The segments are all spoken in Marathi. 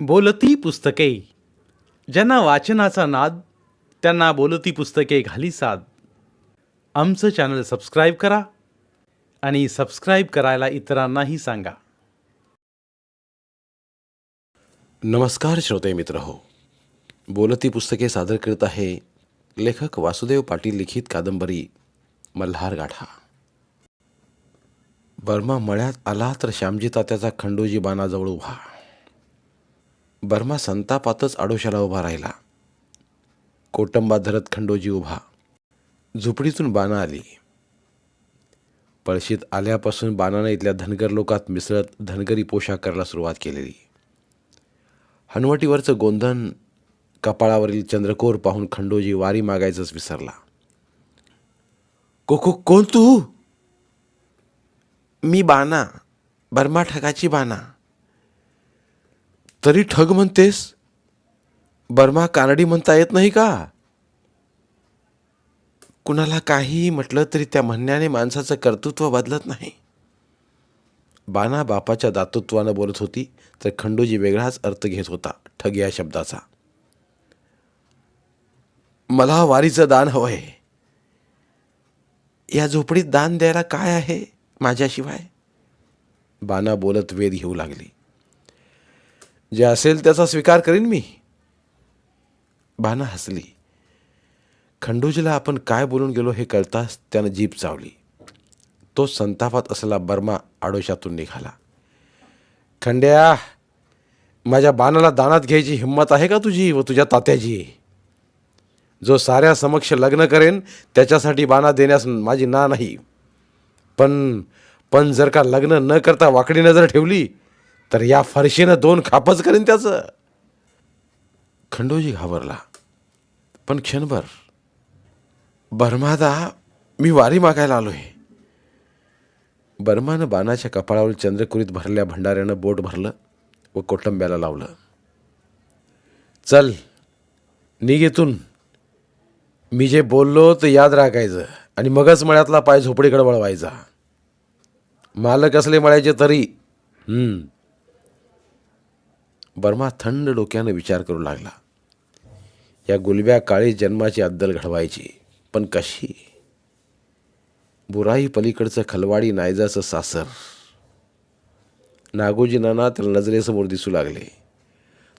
बोलती पुस्तके. ज्यांना वाचनाचा नाद त्यांना बोलती पुस्तके घाली साद. आमचं चॅनल सबस्क्राईब करा आणि सबस्क्राईब करायला इतरांनाही सांगा. नमस्कार श्रोते मित्र हो. बोलती पुस्तके सादर करीत आहे लेखक वासुदेव पाटील लिखित कादंबरी मल्हार गाठा. बर्मा मळ्यात आला तर श्यामजी तात्याचा खंडोजी बाणाजवळ उभा. बर्मा संतापातच आडोशाला उभा राहिला. कोटंबा धरत खंडोजी उभा. झोपडीतून बाणा आली. पळशीत आल्यापासून बाणानं इथल्या धनगर लोकात मिसळत धनगरी पोशाख करायला सुरुवात केलेली. हनवटीवरचं गोंधन कपाळावरील चंद्रकोर पाहून खंडोजी वारी मागायचंच विसरला. को कोण तू? मी बाना बर्मा ठगाची बाना तरी ठग म्हणतेस? बर्मा कानडी म्हणता येत नाही का? कुणाला काहीही म्हटलं तरी त्या म्हणण्याने माणसाचं कर्तृत्व बदलत नाही. बाना बापाच्या दातृत्वानं बोलत होती तर खंडोजी वेगळाच अर्थ घेत होता ठग या शब्दाचा. मला वारीचं दान हवंय. या झोपडीत दान द्यायला काय आहे माझ्याशिवाय? बाना बोलत वेध घेऊ लागली. जे असेल त्याचा स्वीकार करीन मी. भाना हसली. खंडोजीला आपण काय बोलून गेलो हे कळताच त्यानं जीप चावली. तो संतापात असलेला बर्मा आडोशातून निघाला. खंड्या माझ्या बाणाला दानात घ्यायची हिंमत आहे का तुझी व तुझ्या तात्याची? जो साऱ्या समक्ष लग्न करेन त्याच्यासाठी बाणा देण्यास माझी ना नाही. पण पण जर का लग्न न करता वाकडी नजर ठेवली तर या फरशीनं दोन खापच करेन त्याचं. खंडोजी घाबरला. पण क्षणभर. बर्मादा मी वारी मागायला आलो आहे बर्मानं बाणाच्या कपाळावर चंद्रकुरीत भरल्या भंडाऱ्यानं बोट भरलं व कोटंब्याला लावलं. चल निघेतून मी जे बोललो ते याद राखायचं आणि मगच मळ्यातला पाय झोपडीकडे वळवायचा. मालक असले मळायचे तरी. हम्म. बर्मा थंड डोक्यानं विचार करू लागला. या गुलब्या काळी जन्माची अद्दल घडवायची पण कशी? बुराई पलीकडचं खलवाडी नायजाचं सासर. नागोजी नाना त्याला नजरेसमोर दिसू लागले.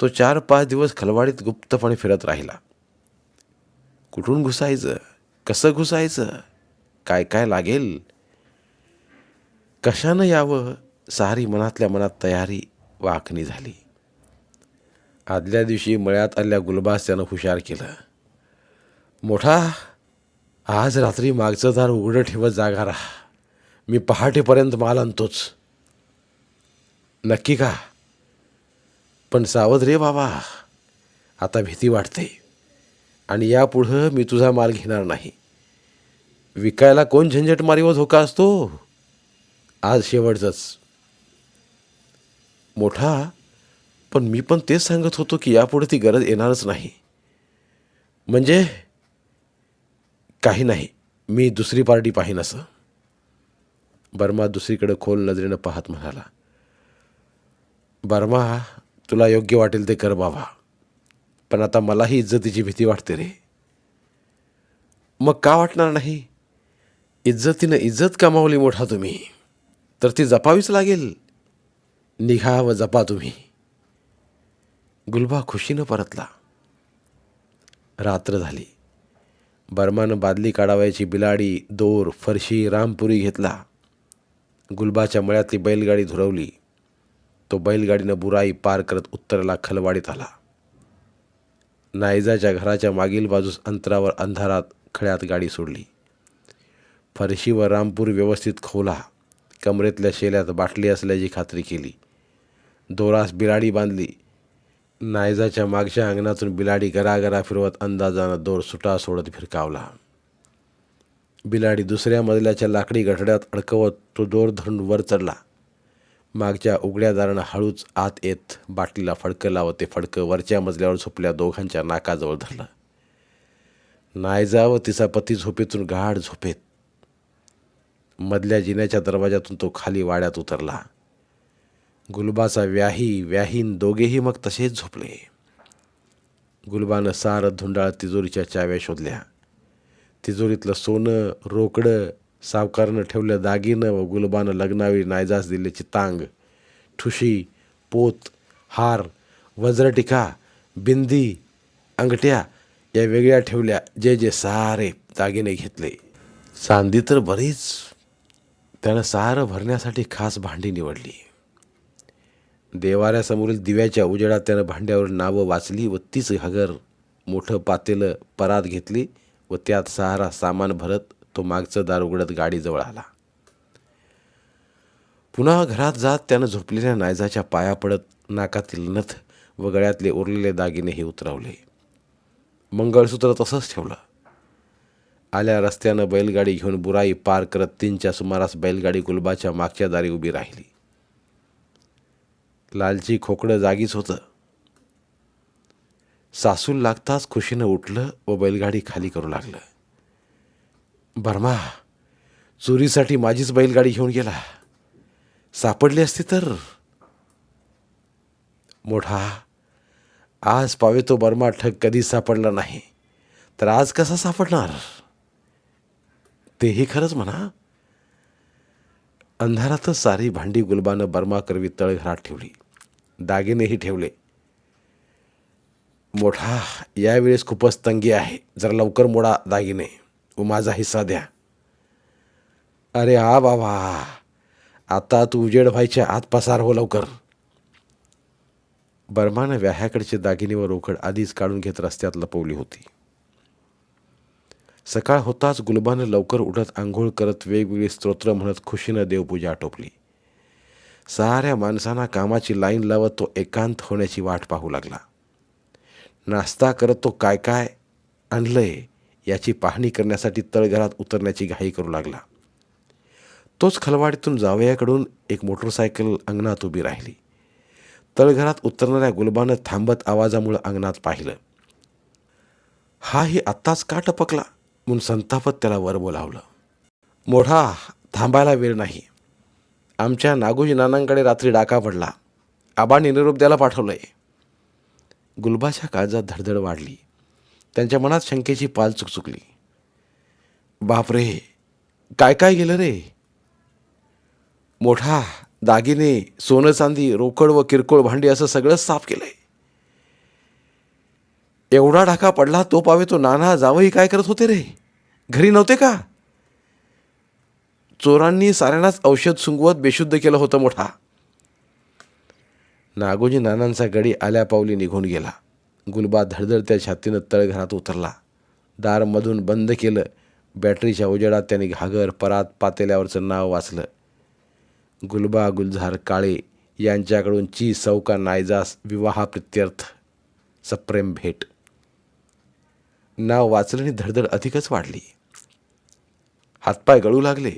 तो चार पाच दिवस खलवाडीत गुप्तपणे फिरत राहिला. कुठून घुसायचं? कसं घुसायचं? काय काय लागेल? कशानं यावं? सारी मनातल्या मनात तयारी वाकणी झाली. आदल्या दिवशी मळ्यात आल्या गुलबास त्यानं हुशार केलं. मोठा आज रात्री मागचं दार उघडं ठेवत जागा राहा. मी पहाटेपर्यंत माल आणतोच. नक्की का? पण सावध रे बाबा आता भीती वाटते. आणि यापुढं मी तुझा माल घेणार नाही. विकायला कोण झंझट मारीवर धोका असतो? आज शेवटचंच. मोठा पण मी पण तेच सांगत होतो की यापुढे ती गरज येणारच नाही. म्हणजे काही नाही. मी दुसरी पार्टी पाहीन असं. बर्मा दुसरीकडे खोल नजरेनं पाहत म्हणाला बर्मा तुला योग्य वाटेल ते कर बाबा. पण आता मलाही इज्जतीची भीती वाटते रे. मग का वाटणार नाही? इज्जतीनं इज्जत कमावली मोठा तुम्ही. तर ती जपावीच लागेल. निघा व जपा तुम्ही. गुलबा खुशीनं परतला. रात्र झाली. बर्मानं बादली काढावायची बिलाडी दोर फरशी रामपुरी घेतला. गुलबाच्या मळ्यातली बैलगाडी धुरवली. तो बैलगाडीनं बुराई पार करत उत्तरेला खलवाडीत आला. नायजाच्या घराच्या मागील बाजूस अंतरावर अंधारात खळ्यात गाडी सोडली. फरशी व रामपूर व्यवस्थित खोला कमरेतल्या शेल्यात बाटली असल्याची खात्री केली. दोरास बिलाडी बांधली. नायजाच्या मागच्या अंगणातून बिलाडी गरागरा फिरवत अंदाजानं दोर सुटा सोडत फिरकावला बिलाडी दुसऱ्या मजल्याच्या लाकडी गठड्यात अडकवत तो दोर धरून वर चढला. मागच्या उघड्या दारानं हळूच आत येत बाटलीला फडकं लावत ते फडकं वरच्या मजल्यावर झोपल्या दोघांच्या नाकाजवळ धरलं. नायजा व तिचा पती झोपेतून गाढ झोपेत. मधल्या जिन्याच्या दरवाजातून तो खाली वाड्यात उतरला. गुलबाचा व्याही व्याहीन दोघेही मग तसेच झोपले. गुलबानं सारं धुंडाळ तिजोरीच्या चाव्या शोधल्या. तिजोरीतलं सोनं रोकडं सावकारनं ठेवलं दागिनं व गुलबानं लग्नावेळी नायजास दिल्याची तांग ठुशी पोत हार वज्रटिका बिंदी अंगठ्या या वेगळ्या ठेवल्या. जे जे सारे दागिने घेतले. चांदी तर बरीच. त्यानं सारं भरण्यासाठी खास भांडी निवडली. देवाऱ्यासमोरील दिव्याच्या उजेडात त्यानं भांड्यावर नावं वाचली व तीच घागर मोठं पातेलं परात घेतली व त्यात सहारा सामान भरत तो मागचं दार उघडत गाडीजवळ आला. पुन्हा घरात जात त्यानं झोपलेल्या नायजाच्या पाया पडत नाकातील नथ व गळ्यातले उरलेले दागिनेही उतरवले. मंगळसूत्र तसंच ठेवलं. आल्या रस्त्यानं बैलगाडी घेऊन बुराई पार करत तीनच्या सुमारास बैलगाडी गुलबाच्या मागच्या दारी उभी राहिली. लालची खोकडं जागीच होतं. सासूल लागताच खुशीनं उठलं व बैलगाडी खाली करू लागलं. बर्मा चोरीसाठी माझीच बैलगाडी घेऊन गेला. सापडली असती तर. मोठा आज पावे तो बर्मा ठग कधीच सापडला नाही. तर आज कसा सापडणार? तेही खरंच म्हणा. अंधारातच सारी भांडी गुलबानं बर्मा करवी तळघरात ठेवली. दागिनेही ठेवले. मोठा यावेळेस खूपच तंगी आहे. जरा लवकर मोडा दागिने. व माझा हिस्सा द्या. अरे आ बाबा. आता तू उजेड व्हायच्या आत पसार हो लवकर. बर्मानं व्याह्याकडचे दागिने व रोकड आधीच काढून घेत रस्त्यात लपवली होती. सकाळ होताच गुलबानं लवकर उठत आंघोळ करत वेगवेगळी स्तोत्र म्हणत खुशीनं देवपूजा आटोपली. साऱ्या माणसांना कामाची लाईन लावत तो एकांत होण्याची वाट पाहू लागला. नाश्ता करत तो काय काय आणलंय याची पाहणी करण्यासाठी तळघरात उतरण्याची घाई करू लागला. तोच खलवाडीतून जावयाकडून एक मोटरसायकल अंगणात उभी राहिली. तळघरात उतरणाऱ्या गुलबानं थांबत आवाजामुळं अंगणात पाहिलं. हाही आत्ताच का टपकला? म्हणून संतापत त्याला वर बोलावलं. मोठा थांबायला वेळ नाही. आमच्या नागोजी नानांकडे रात्री डाका पडला. आबांनी निरोप द्यायला आहे गुलबाच्या काळजात धडधड वाढली. त्यांच्या मनात शंकेची पाल चुकचुकली. बापरे काय काय गेलं रे? मोठा दागिने सोनं चांदी रोकड व किरकोळ भांडी असं सगळंच साफ केलं आहे एवढा ढाका पडला तो पावे तो नाना जावई काय करत होते रे? घरी नव्हते का? चोरांनी साऱ्यांनाच औषध सुंगवत बेशुद्ध केलं होतं मोठा. नागोजी नानांचा गडी आल्या पावली निघून गेला. गुलबा धडधडत्या छातीनं तळघरात उतरला. दारमधून बंद केलं. बॅटरीच्या उजेडात त्याने घागर परात पातेल्यावरचं नाव वाचलं. गुलबा गुलझार काळे यांच्याकडून ची सौका नायजास विवाहाप्रित्यर्थ सप्रेम भेट. नाव वाचलं आणि धडधड अधिकच वाढली. हातपाय गळू लागले.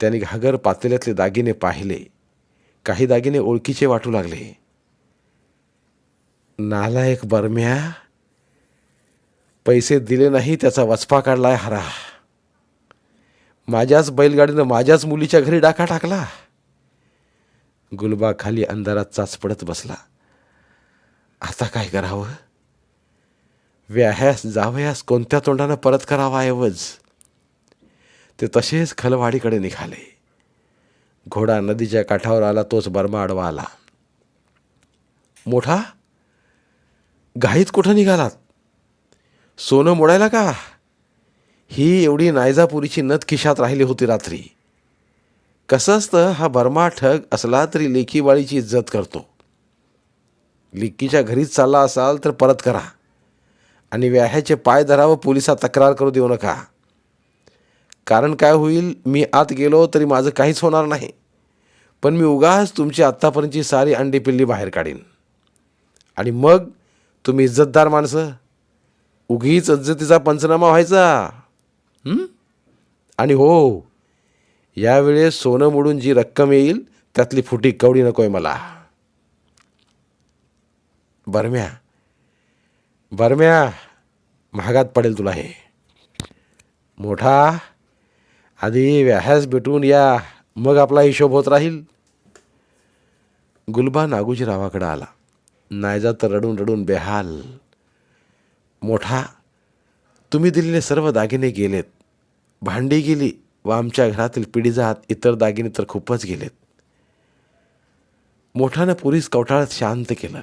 त्याने घागर पातेल्यातले दागिने पाहिले. काही दागिने ओळखीचे वाटू लागले. नालायक बरम्या पैसे दिले नाही त्याचा वचपा काढलाय हरा. माझ्याच बैलगाडीनं माझ्याच मुलीच्या घरी डाका टाकला. गुलबा खाली अंधारात चाचपडत बसला. आता काय करावं? व्याह्यास जावयास कोणत्या तोंडानं परत करावा ऐवज? ते तसेच खलवाडीकडे निघाले. घोडा नदीच्या काठावर आला तोच बर्मा आडवा आला. मोठा घाईत कुठं निघालात? सोनं मोडायला का? ही एवढी नायजापुरीची नथ खिशात राहिली होती रात्री. कसं असतं हा बर्मा ठग असला तरी लेखीवाळीची इज्जत करतो. लिक्कीच्या घरीच चालला असाल तर परत करा. आणि व्याह्याचे पाय धरावं पोलिसात तक्रार करू देऊ नका. कारण काय होईल मी आत गेलो तरी माझं काहीच होणार नाही. पण मी उगाच तुमची आत्तापर्यंतची सारी अंडी पिल्ली बाहेर काढीन. आणि मग तुम्ही इज्जतदार माणसं उगीच इज्जतीचा पंचनामा व्हायचा. आणि हो यावेळेस सोनं मोडून जी रक्कम येईल त्यातली फुटी कवडी आहे मला. बरम्या बरम्या महागात पडेल तुला हे. मोठा आधी व्याह्यास भेटून या मग आपला हिशोब होत राहील. गुलबा नागोजीरावाकडे आला. नायजा तर रडून रडून बेहाल मोठा तुम्ही दिलेले सर्व दागिने गेलेत. भांडी गेली व आमच्या घरातील पिढीजात इतर दागिने तर खूपच गेलेत. मोठानं पुरीस कवठाळात शांत केलं.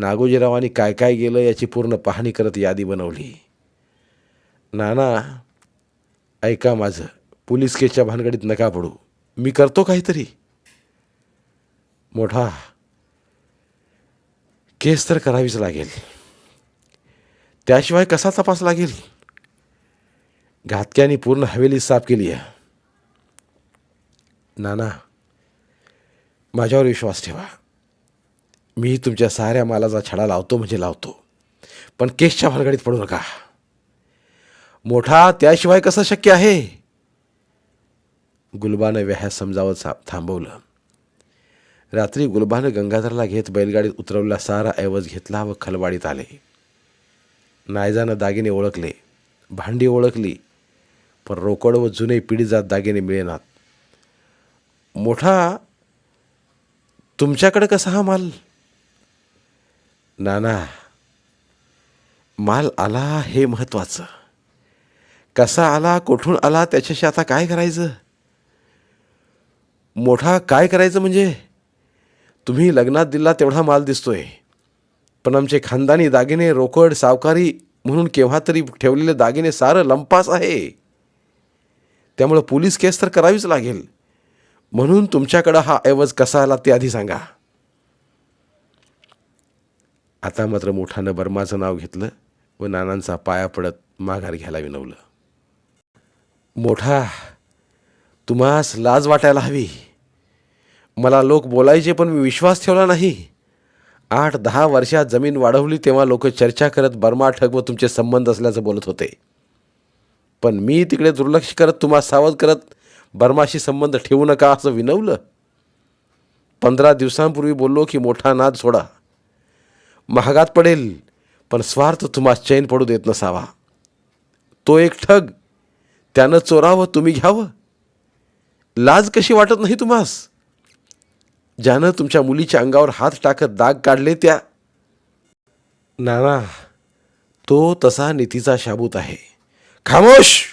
नागोजीरावांनी काय काय गेलं याची पूर्ण पाहणी करत यादी बनवली. नाना ऐका माझं. पोलीस केसच्या भानगडीत नका पडू. मी करतो काहीतरी. मोठा केस तर करावीच लागेल. त्याशिवाय कसा तपास लागेल? घातक्याने पूर्ण हवेली साफ केली आहे. नाना माझ्यावर विश्वास ठेवा. मी तुमच्या साऱ्या मालाचा छडा लावतो म्हणजे लावतो. पण केसच्या भानगडीत पडू नका. मोठा त्याशिवाय कसं शक्य आहे? गुलबानं व्याह्या समजावत सा थांबवलं. रात्री गुलबानं गंगाधरला घेत बैलगाडीत उतरवला सारा ऐवज घेतला व खलवाडीत आले. नायजानं दागिने ओळखले. भांडी ओळखली. पण रोकड व जुने पिढीजात दागिने मिळेनात. मोठा तुमच्याकडे कसा हा माल? नाना माल आला हे महत्त्वाचं कसा आला कुठून आला त्याच्याशी आता काय करायचं? मोठा काय करायचं म्हणजे? तुम्ही लग्नात दिला तेवढा माल दिसतोय. पण आमचे खानदानी दागिने रोकड सावकारी म्हणून केव्हा तरी ठेवलेले दागिने सारं लंपास आहे. त्यामुळं पोलीस केस तर करावीच लागेल. म्हणून तुमच्याकडं हा ऐवज कसा आला ते आधी सांगा. आता मात्र मोठानं बर्माचं नाव घेतलं व नानांचा पाया पडत माघार घ्यायला विनवलं. मोठा तुम्हास लाज वाटायला हवी. मला लोक बोलायचे पण मी विश्वास ठेवला नाही. आठ दहा वर्षात जमीन वाढवली तेव्हा लोक चर्चा करत बर्मा ठग व तुमचे संबंध असल्याचं बोलत होते. पण मी तिकडे दुर्लक्ष करत तुम्हा सावध करत बर्माशी संबंध ठेवू नका असं विनवलं. पंधरा दिवसांपूर्वी बोललो की मोठा नाद सोडा. महागात पडेल पण स्वार्थ तुम्हा चैन पडू देत नसावा. तो एक ठग त्यानं चोरावं तुम्ही घ्यावं. लाज कशी वाटत नाही तुम्हास? ज्यानं तुमच्या मुलीच्या अंगावर हात टाकत दाग काढले त्या. नाना तो तसा नीतीचा शाबूत आहे. खामोश!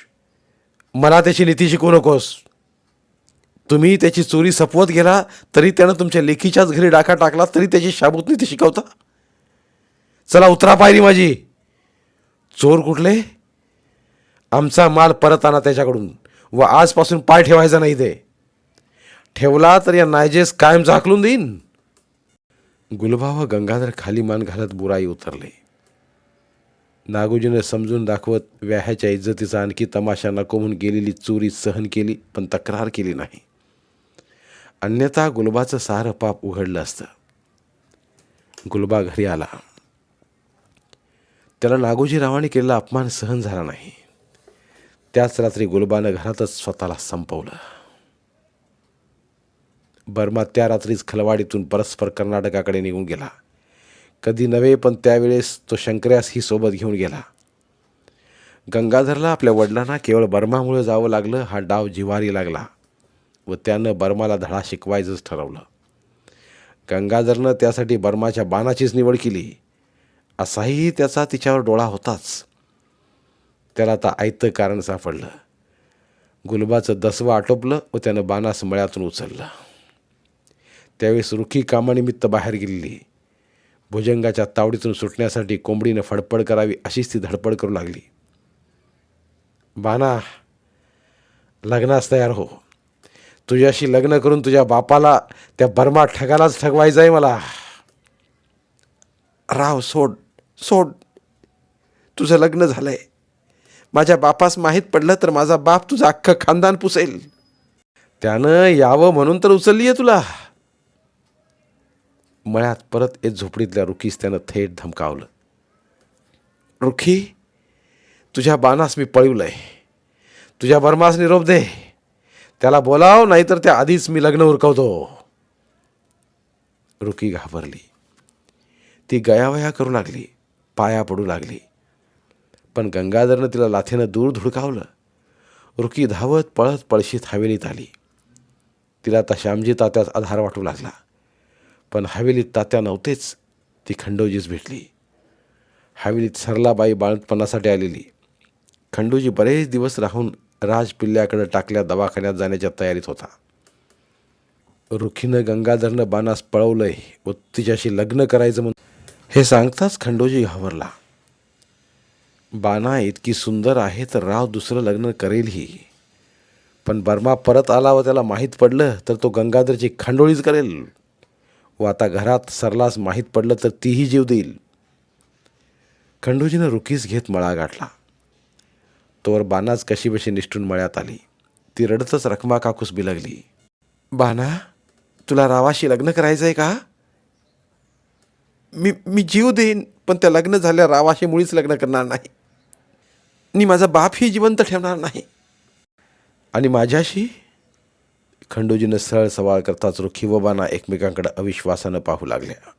मला त्याची नीती शिकवू नकोस. तुम्ही त्याची चोरी सपवत गेला तरी त्यानं तुमच्या लेखीच्याच घरी डाका टाकला तरी त्याची शाबूत नीती शिकवता. चला उतरा पायरी माझी. चोर कुठले? आमचा माल परत आणा त्याच्याकडून. व आजपासून पाय ठेवायचा नाही ते ठेवला तर या नायजेस कायम झाकलून देईन. गुलबा व गंगाधर खाली मान घालत बुराई उतरले. नागोजीने समजून दाखवत व्याह्याच्या इज्जतीचा आणखी तमाशा नको म्हणून गेलेली चोरी सहन केली पण तक्रार केली नाही. अन्यथा गुलबाचं सारं पाप उघडलं असतं. गुलबा घरी आला. त्याला नागोजीरावाने केलेला अपमान सहन झाला नाही. त्याच रात्री गुलबानं घरातच स्वतःला संपवलं. बर्मा त्या रात्रीच खलवाडीतून परस्पर कर्नाटकाकडे निघून गेला. कधी नव्हे पण त्यावेळेस तो शंकर्यास ही सोबत घेऊन गेला. गंगाधरला आपल्या वडिलांना केवळ बर्मामुळे जावं लागलं हा डाव जिवारी लागला व त्यानं बर्माला धडा शिकवायचंच ठरवलं. गंगाधरनं त्यासाठी बर्माच्या बाणाचीच निवड केली. असाही त्याचा तिच्यावर डोळा होताच. त्याला आता आयतं कारण सापडलं. गुलबाचं दसवं आटोपलं व त्यानं बाणास मळ्यातून उचललं. त्यावेळेस रुखी कामानिमित्त बाहेर गेलेली. भुजंगाच्या तावडीतून सुटण्यासाठी कोंबडीनं फडफड करावी अशीच ती धडपड करू लागली. बाना लग्नास तयार हो. तुझ्याशी लग्न करून तुझ्या बापाला त्या बर्मा ठगालाच ठगवायचं आहे मला. राव सोड. सोड. तुझं लग्न झालं आहे माझ्या बापास माहीत पडलं तर माझा बाप तुझं अख्खं खानदान पुसेल. त्यानं यावं म्हणून तर उचलली आहे तुला. मळ्यात परत एक झोपडीतल्या रुखीस त्यानं थेट धमकावलं. रुखी तुझ्या बाणास मी पळवलंय. तुझ्या बर्मास निरोप दे. त्याला बोलाव नाहीतर त्या आधीच मी लग्न उरकवतो. रुखी घाबरली. ती गयावया करू लागली. पाया पडू लागली. पण गंगाधरनं तिला लाथेनं दूर धुडकावलं. रुकी धावत पळत पळशीत हवेलीत आली. तिला आता श्यामजी तात्यात आधार वाटू लागला. पण हवेलीत तात्या नव्हतेच ती खंडोजीच भेटली. हवेलीत सरलाबाई बाळंतपणासाठी आलेली. खंडोजी बरेच दिवस राहून राज पिल्ल्याकडे टाकल्या दवाखान्यात जाण्याच्या तयारीत होता. रुखीनं गंगाधरनं बाणास पळवलंय व तिच्याशी लग्न करायचं म्हणून हे सांगताच खंडोजी घाबरला. बाणा इतकी सुंदर आहे तर राव दुसरं लग्न करेलही. पण बर्मा परत आला व त्याला माहीत पडलं तर तो गंगाधरची खंडोळीच करेल. व आता घरात सरलास माहीत पडलं तर तीही जीव देईल. खंडोजीनं रुकीस घेत मळा गाठला. तोवर बानाच कशीबशी निष्ठून मळ्यात आली. ती रडतच रखमा काकूस बिलगली. बाना तुला रावाशी लग्न करायचं आहे का? मी मी जीव देईन पण त्या लग्न झाल्या रावाशी मुळीच लग्न करणार नाही. आणि माझा बापही जिवंत ठेवणार नाही. आणि माझ्याशी खंडोजीनं सरळ सवाल करताच रुखी व बाना एकमेकांकडे अविश्वासानं पाहू लागल्या.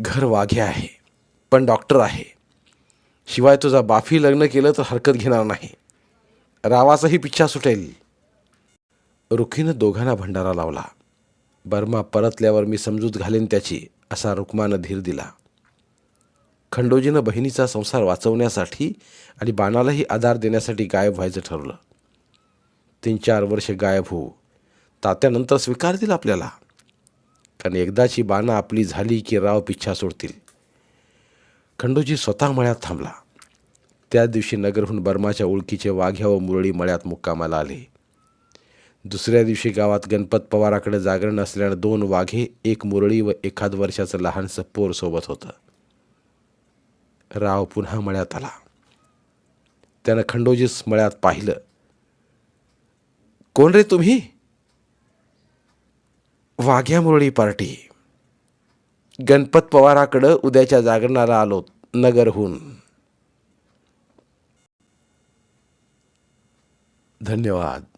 घर वाघे आहे पण डॉक्टर आहे. शिवाय तुझा बाफी लग्न केलं तर हरकत घेणार नाही. रावाचाही पिच्छा सुटेल. रुखीनं दोघांना भंडारा लावला. बर्मा परतल्यावर मी समजूत घालेन त्याची. असा रुक्मानं धीर दिला. खंडोजीनं बहिणीचा संसार वाचवण्यासाठी आणि बाणालाही आधार देण्यासाठी गायब व्हायचं ठरवलं. तीन चार वर्ष गायब होऊ तात्यानंतर स्वीकारतील आपल्याला. कारण एकदाची बाणा आपली झाली की राव पिच्छा सोडतील. खंडोजी स्वतः मळ्यात थांबला. त्या दिवशी नगरहून बर्माच्या ओळखीचे वाघ्या व मुरळी मळ्यात मुक्कामाला आले. दुसऱ्या दिवशी गावात गणपत पवाराकडे जागरण असल्यानं दोन वाघे एक मुरळी व एखाद वर्षाचं लहानसं पोर सोबत होतं. राव पुन्हा मळ्यात आला. त्यानं खंडोजीस मळ्यात पाहिलं. कोण रे तुम्ही? वाघ्या मुरळी पार्टी. गणपत पवाराकडं उद्याच्या जागरणाला आलो नगरहून. धन्यवाद.